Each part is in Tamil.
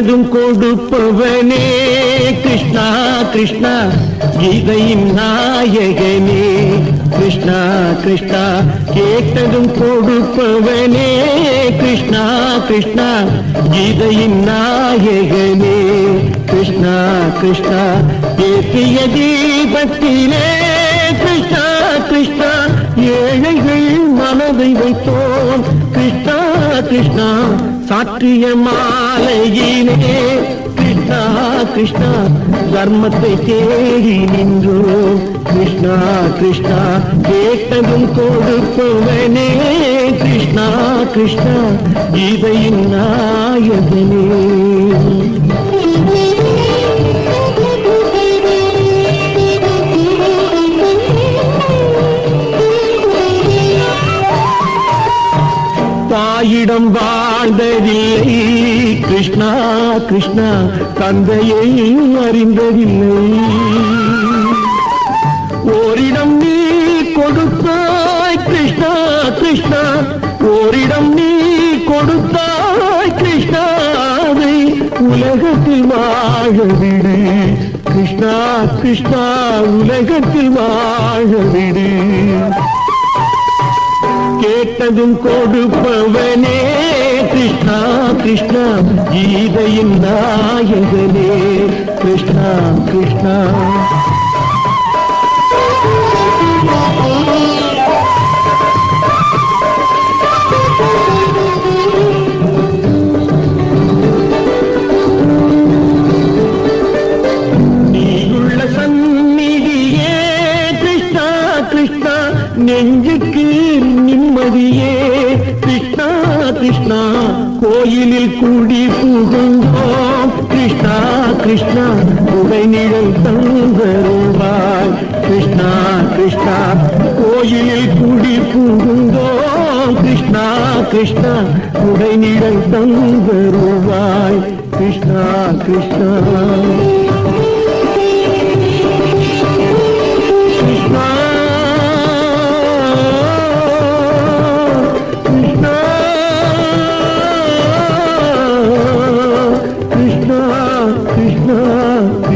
கேட்டதும் கொடுப்பவனே. கிருஷ்ணா கிருஷ்ணா கீதையின் நாயகனே. கிருஷ்ணா கிருஷ்ணா கேட்டதும் கொடுப்பவனே. கிருஷ்ணா கிருஷ்ணா கீதையின் நாயகனே. கிருஷ்ணா கிருஷ்ணா ஏற்றிய தீபத்திலே. கிருஷ்ணா கிருஷ்ணா ஏழைகள் மனதை வைத்தோம். கிருஷ்ணா கிருஷ்ணா சாற்றியமா அலையினே கிருஷ்ணா கிருஷ்ணா தர்மத்தை தேடி நின்றோம் கிருஷ்ணா கிருஷ்ணா கேட்டதும் கொடுப்பவனே. கிருஷ்ணா கிருஷ்ணா கீதையின் நாயகனே. தாயிடம் வா வாழ்ந்ததில்லை கிருஷ்ணா கிருஷ்ணா தந்தையை அறிந்ததில்லை. ஓரிடம் நீ கொடுத்தாய் கிருஷ்ணா கிருஷ்ணா. ஓரிடம் நீ கொடுத்தாய் கிருஷ்ணாவை உலகத்தில் வாழவிடு கிருஷ்ணா கிருஷ்ணா உலகத்தில் வாழவிடு கேட்டதும் கொடுப்பவனே கிருஷ்ணா கிருஷ்ணா கீதையின் நாயகனே. கிருஷ்ணா கிருஷ்ணா. நெஞ்சுக்கு நிம்மதியே. கிருஷ்ணா கோயிலில் கூடி புகுந்தோம். கிருஷ்ணா கிருஷ்ணா உடைநிழல் தந்தருவாய். கிருஷ்ணா கிருஷ்ணா கோயிலில் கூடி புகுந்தோம். கிருஷ்ணா கிருஷ்ணா உடைநிழல் தந்தருவாய். கிருஷ்ணா கிருஷ்ணா கிருஷ்ணா.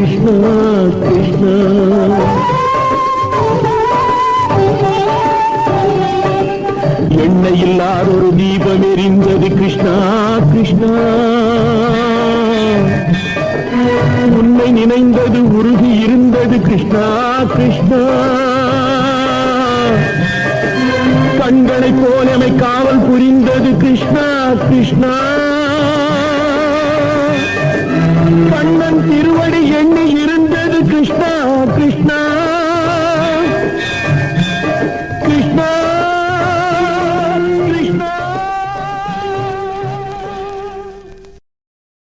கிருஷ்ணா கிருஷ்ணா. எண்ணெய் இல்லாத ஒரு தீபம் எரிந்தது கிருஷ்ணா கிருஷ்ணா. உன்னை நினைந்தது உருகி இருந்தது கிருஷ்ணா கிருஷ்ணா. கண்களை போலமை காவல் புரிந்தது கிருஷ்ணா கிருஷ்ணா. கண்ணன் திருவடி